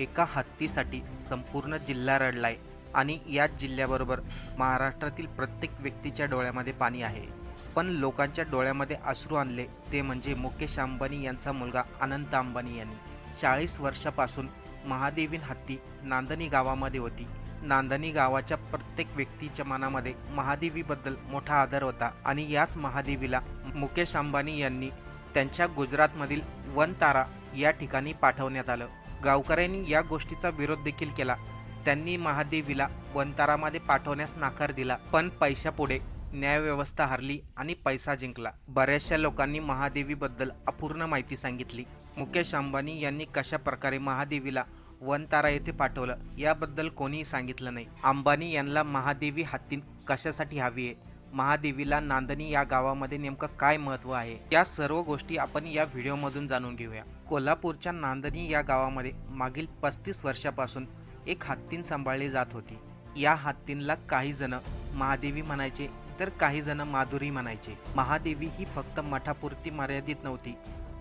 एका हत्तीसाठी संपूर्ण जिल्हा रडलाय आणि याच जिल्ह्याबरोबर महाराष्ट्रातील प्रत्येक व्यक्तीच्या डोळ्यामध्ये पाणी आहे. पण लोकांच्या डोळ्यामध्ये अश्रू आणले ते म्हणजे मुकेश अंबानी यांचा मुलगा अनंत अंबानी यांनी. चाळीस वर्षापासून महादेवीन हत्ती नांदणी गावामध्ये होती. नांदणी गावाच्या प्रत्येक व्यक्तीच्या मनामध्ये महादेवीबद्दल मोठा आदर होता आणि याच महादेवीला मुकेश अंबानी यांनी त्यांच्या गुजरातमधील वनतारा या ठिकाणी पाठवण्यात आलं. गावकऱ्यांनी या गोष्टीचा विरोध देखील केला. त्यांनी महादेवीला वनतारामध्ये पाठवण्यास नकार दिला. पण पैशापुढे न्यायव्यवस्था हरली आणि पैसा जिंकला. बऱ्याचशा लोकांनी महादेवीबद्दल अपूर्ण माहिती सांगितली. मुकेश अंबानी यांनी कशा प्रकारे महादेवीला वनतारा येथे पाठवलं याबद्दल कोणीही सांगितलं नाही. अंबानी यांना महादेवी हत्ती कशासाठी हवी आहे? महादेवीला नांदणी या गावामध्ये नेमकं काय महत्त्व आहे? या सर्व गोष्टी आपण या व्हिडिओमधून जाणून घेऊया. कोल्हापूरच्या नांदणी या गावामध्ये मागील पस्तीस वर्षापासून एक हत्तीन सांभाळली जात होती. या हत्तींला काही जण महादेवी म्हणायचे तर काही जण माधुरी म्हणायचे. महादेवी ही फक्त मठापुरती मर्यादित नव्हती.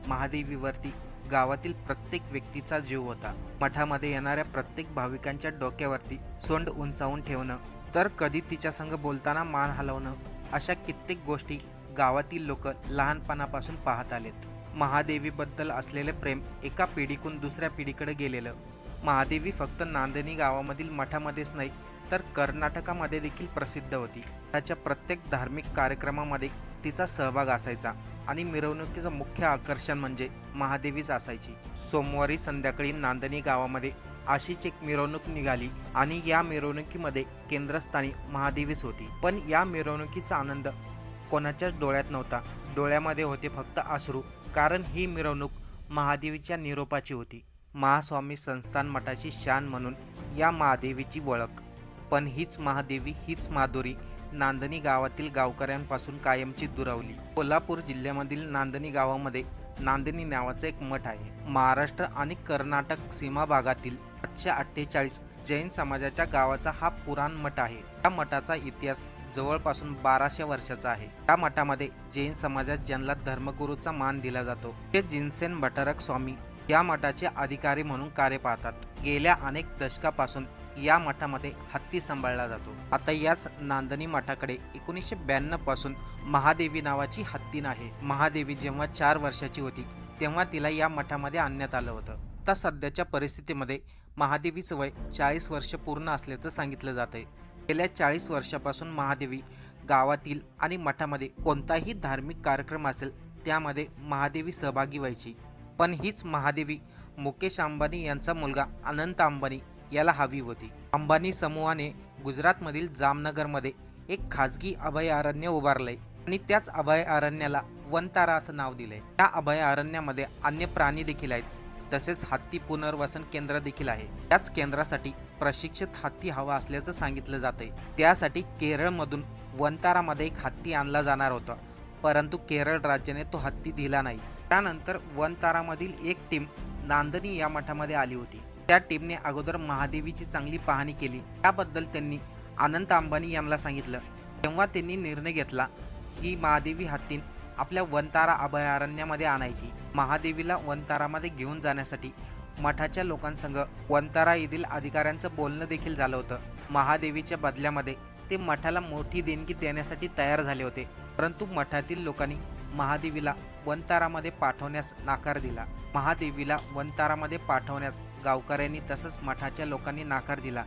महादेवीवरती गावातील प्रत्येक व्यक्तीचा जीव होता. मठामध्ये येणाऱ्या प्रत्येक भाविकांच्या डोक्यावरती सोंड उंचावून ठेवणं तर कधी तिच्या संग बोलताना मान हलवणं अशा कित्येक गोष्टी गावातील लोक लहानपणापासून पाहत आलेत. महादेवीबद्दल असलेले प्रेम एका पिढीकून दुसऱ्या पिढीकडे गेलेलं. महादेवी फक्त नांदणी गावामधील मठामध्येच नाही तर कर्नाटकामध्ये देखील प्रसिद्ध होती. त्याच्या प्रत्येक धार्मिक कार्यक्रमामध्ये तिचा सहभाग असायचा आणि मिरवणुकीचं मुख्य आकर्षण म्हणजे महादेवीच असायची. सोमवारी संध्याकाळी नांदणी गावामध्ये अशीच एक मिरवणूक निघाली आणि या मिरवणुकीमध्ये केंद्रस्थानी महादेवीच होती. पण या मिरवणुकीचा आनंद कोणाच्याच डोळ्यात नव्हता. डोळ्यामध्ये होते फक्त आश्रू कारण ही मिरवणूक महादेवीच्या निरोपाची होती. महास्वामी संस्थान मठाची शान म्हणून या महादेवीची ओळख. पण हीच महादेवी हीच माधुरी नांदणी गावातील गावकऱ्यांपासून कायमची दुरावली. कोल्हापूर जिल्ह्यामधील नांदणी गावामध्ये नांदणी नावाचं एक मठ आहे. महाराष्ट्र आणि कर्नाटक सीमा भागातील सातशे अठ्ठेचाळीस जैन समाजाच्या गावाचा हा पुराण मठ आहे. या मठाचा इतिहास जवळपासून बाराशे वर्षाचा आहे. या मठामध्ये जैन समाजात ज्यांना धर्मगुरूचा मान दिला जातो ते जिनसेन भटारक स्वामी या मठाचे अधिकारी म्हणून कार्य पाहतात. गेल्या अनेक दशकापासून या मठामध्ये हत्ती सांभाळला जातो. आता याच नांदणी मठाकडे एकोणीसशे ब्याण्णवपासून महादेवी नावाची हत्तीन आहे. महादेवी जेव्हा चार वर्षाची होती तेव्हा तिला या मठामध्ये आणण्यात आलं होतं. आता सध्याच्या परिस्थितीमध्ये महादेवीचं वय चाळीस वर्ष पूर्ण असल्याचं सांगितलं जात आहे. गेल्या चाळीस वर्षापासून महादेवी गावातील आणि मठामध्ये कोणताही धार्मिक कार्यक्रम असेल त्यामध्ये महादेवी सहभागी व्हायची. पण हीच महादेवी मुकेश अंबानी यांचा मुलगा अनंत अंबानी याला हवी होती. अंबानी समूहाने गुजरातमधील जामनगरमध्ये एक खाजगी अभयारण्य उभारलंय आणि त्याच अभयारण्याला वनतारा असं नाव दिलंय. त्या अभयारण्यामध्ये अन्य प्राणी देखील आहेत. तसेच हत्ती पुनर्वसन केंद्र देखील आहे. त्याच केंद्रासाठी प्रशिक्षित हत्ती हवा असल्याचं सांगितलं जाते आहे त्यासाठी केरळमधून वनतारामध्ये एक हत्ती आणला जाणार होता. परंतु केरळ राज्याने तो हत्ती दिला नाही. त्यानंतर वनतारामधील एक टीम नांदणी या मठामध्ये आली होती. त्या टीमने अगोदर महादेवीची चांगली पाहणी केली. त्याबद्दल त्यांनी अनंत अंबानी यांना सांगितलं. तेव्हा त्यांनी निर्णय घेतला ही महादेवी हत्तीन आपल्या वनतारा अभयारण्यामध्ये आणायची. महादेवीला वनतारामध्ये घेऊन जाण्यासाठी मठाच्या लोकांसंग वनतारा येथील अधिकाऱ्यांचं बोलणं देखील झालं होतं. महादेवीच्या बदल्यामध्ये ते मठाला मोठी देणगी देण्यासाठी तयार झाले होते. परंतु मठातील लोकांनी महादेवीला वनतारामध्ये पाठवण्यास नाकार दिला. महादेवीला वनतारामध्ये पाठवण्यास गावकऱ्यांनी तसंच मठाच्या लोकांनी नाकार दिला.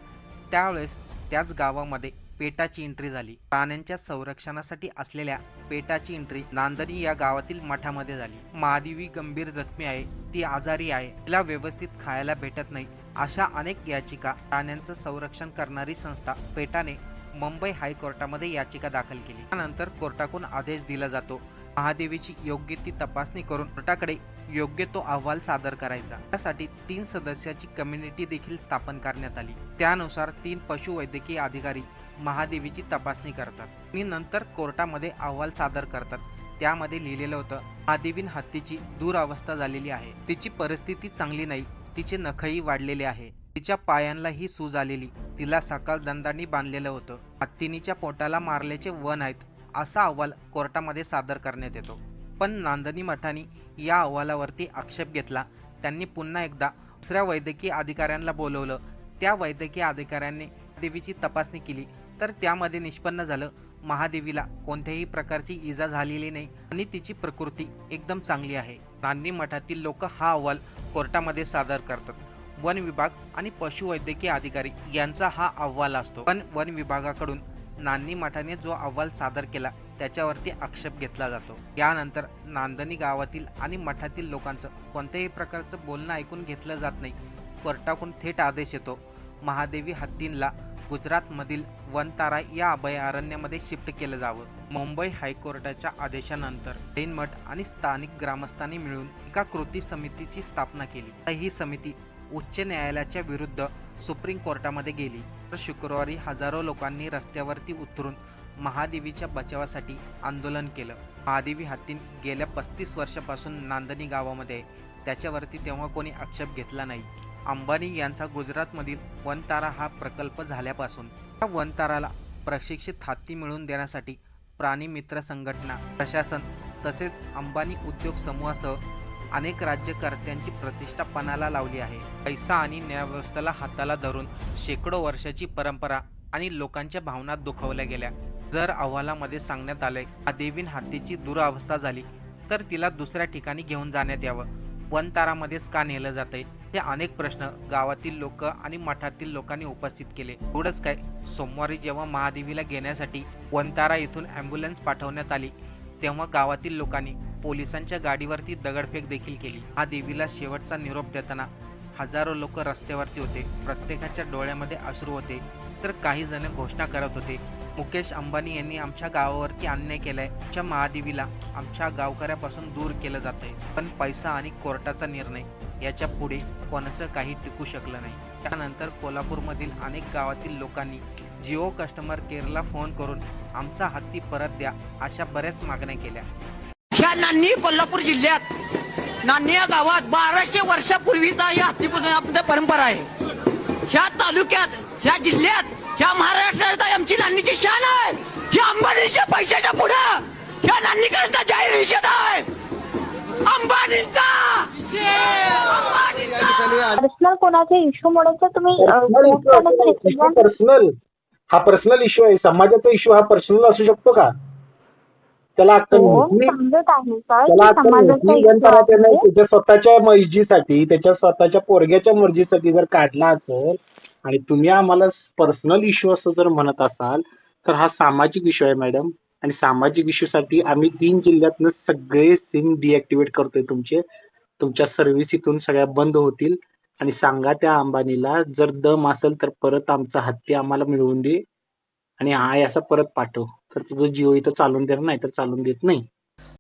त्यावेळेस त्याच गावामध्ये पेटाची एंट्री झाली. प्राण्यांच्या संरक्षणासाठी असलेल्या पेटाची एंट्री नांदणी या गावातील मठामध्ये झाली. महादेवी गंभीर जखमी आहे ती आजारी आहे तिला व्यवस्थित खायला भेटत नाही अशा अनेक याचिका प्राण्यांचं संरक्षण करणारी संस्था पेटाने मुंबई हायकोर्टामध्ये याचिका दाखल केली. त्यानंतर कोर्टाकडून आदेश दिला जातो. महादेवीची योग्य ती तपासणी करून कोर्टाकडे योग्य तो अहवाल सादर करायचा. त्यासाठी तीन सदस्याची कम्युनिटी देखील स्थापन करण्यात आली. त्यानुसार तीन पशुवैद्यकीय अधिकारी महादेवीची तपासणी करतात. आणि नंतर कोर्टामध्ये अहवाल सादर करतात. त्यामध्ये लिहिलेलं होतं महादेवीन हत्तीची दुरावस्था झालेली आहे. तिची परिस्थिती चांगली नाही. तिचे नखही वाढलेले आहे. तिच्या पायांनाही सूज आलेली. तिला सकाळ दंडांनी बांधलेलं होतं. हत्तीनीच्या पोटाला मारल्याचे वन आहेत असा अहवाल कोर्टामध्ये सादर करण्यात येतो. पण नांदणी मठानी या अहवालावरती आक्षेप घेतला. त्यांनी पुन्हा एकदा दुसऱ्या वैद्यकीय अधिकाऱ्यांना बोलवलं. त्या वैद्यकीय अधिकाऱ्यांनी देवीची तपासणी केली. तर त्यामध्ये निष्पन्न झालं. महादेवीला कोणत्याही प्रकारची इजा झालेली नाही आणि तिची प्रकृती एकदम चांगली आहे. नांदी मठातील लोक हा अहवाल कोर्टामध्ये सादर करतात. वन विभाग आणि पशुवैद्यकीय अधिकारी यांचा हा अहवाल असतो. पण वन विभागाकडून नांदी मठाने जो अहवाल सादर केला त्याच्यावरती आक्षेप घेतला जातो. यानंतर नांदणी गावातील आणि मठातील लोकांचं कोणत्याही प्रकारचं बोलणं ऐकून घेतलं जात नाही. कोर्टाकडून थेट आदेश येतो. महादेवी हत्तींला गुजरातमधील वनतारा या अभयारण्यामध्ये शिफ्ट केलं जावं. मुंबई हायकोर्टाच्या आदेशानंतर जैन मठ आणि स्थानिक ग्रामस्थांनी मिळून एका कृती समितीची स्थापना केली. ही समिती उच्च न्यायालयाच्या विरुद्ध सुप्रीम कोर्टामध्ये गेली. तर शुक्रवारी हजारो लोकांनी रस्त्यावरती उतरून महादेवीच्या बचावासाठी आंदोलन केलं महादेवी हत्तीन गेल्या पस्तीस वर्षापासून नांदणी गावामध्ये आहे. त्याच्यावरती तेव्हा कोणी आक्षेप घेतला नाही अंबानी यांचा गुजरातमधील वनतारा हा प्रकल्प झाल्यापासून त्या वनताराला प्रशिक्षित हत्ती मिळवून देण्यासाठी प्राणी मित्र संघटना प्रशासन तसेच अंबानी उद्योग समूहासह अनेक राज्यकर्त्यांची प्रतिष्ठा पणाला लावली आहे. पैसा आणि न्यायव्यवस्थेला हाताला धरून शेकडो वर्षाची परंपरा आणि लोकांच्या भावना दुखवल्या गेल्या. जर अहवालामध्ये सांगण्यात आलंय अदेवीन हत्तीची दुरावस्था झाली तर तिला दुसऱ्या ठिकाणी घेऊन जाण्यात यावं. वनतारामध्येच का नेलं जाते हे अनेक प्रश्न गावातील लोक आणि मठातील लोकांनी उपस्थित केले. एवढंच काय सोमवारी जेव्हा महादेवीला घेण्यासाठी वनतारा येथून ॲम्ब्युलन्स पाठवण्यात आली तेव्हा गावातील लोकांनी पोलिसांच्या गाडीवरती दगडफेक देखील केली. हा देवीला शेवटचा निरोप देताना हजारो लोक रस्त्यावरती होते. प्रत्येकाच्या डोळ्यामध्ये अश्रू होते. तर काही जण घोषणा करत होते. मुकेश अंबानी यांनी आमच्या गावावरती अन्याय केलाय. आमच्या महादेवीला आमच्या गावकऱ्यापासून दूर केलं जातंय. पण पैसा आणि कोर्टाचा निर्णय याच्यापुढे कोणाचं काही टिकू शकलं नाही. त्यानंतर कोल्हापूरमधील अनेक गावातील लोकांनी जिओ कस्टमर केअरला फोन करून आमचा हत्ती परत द्या अशा बऱ्याच मागण्या केल्या. ह्या नान्नी कोल्हापूर जिल्ह्यात नान्नी या गावात बाराशे वर्षापूर्वीचा या हत्तीपूजन आपल्या परंपरा आहे. ह्या तालुक्यात ह्या जिल्ह्यात ह्या महाराष्ट्रात आमची नान्नीची शान आहे. ह्या अंबानीच्या पैशाच्या पुढं ह्या नान्नीकरता जाहीर निषेध आहे. अंबानीचा! पर्सनल कोणाचे इश्यू तर तुम्ही पर्सनल हा पर्सनल इश्यू आहे. समाजाचा इश्यू हा पर्सनल असू शकतो का? त्याला अक्कल हो त्याला. त्याच्या स्वतःच्या मर्जीसाठी त्याच्या स्वतःच्या पोरग्याच्या मर्जीसाठी जर काढला असेल आणि तुम्ही आम्हाला पर्सनल इश्यू असं जर म्हणत असाल तर हा सामाजिक इश्यू आहे मॅडम आणि सामाजिक इश्यू साठी आम्ही तीन जिल्ह्यातनं सगळे सिम डिॲक्टिवेट करतोय तुमचे. तुमच्या सर्व्हिस इथून सगळ्या बंद होतील. आणि सांगा त्या अंबानीला जर दम असेल तर परत आमचा हत्ती आम्हाला मिळवून दे. आणि हाय असा परत पाठव. तर तुझं जिओ इथं चालून देणार नाही तर चालून देत नाही.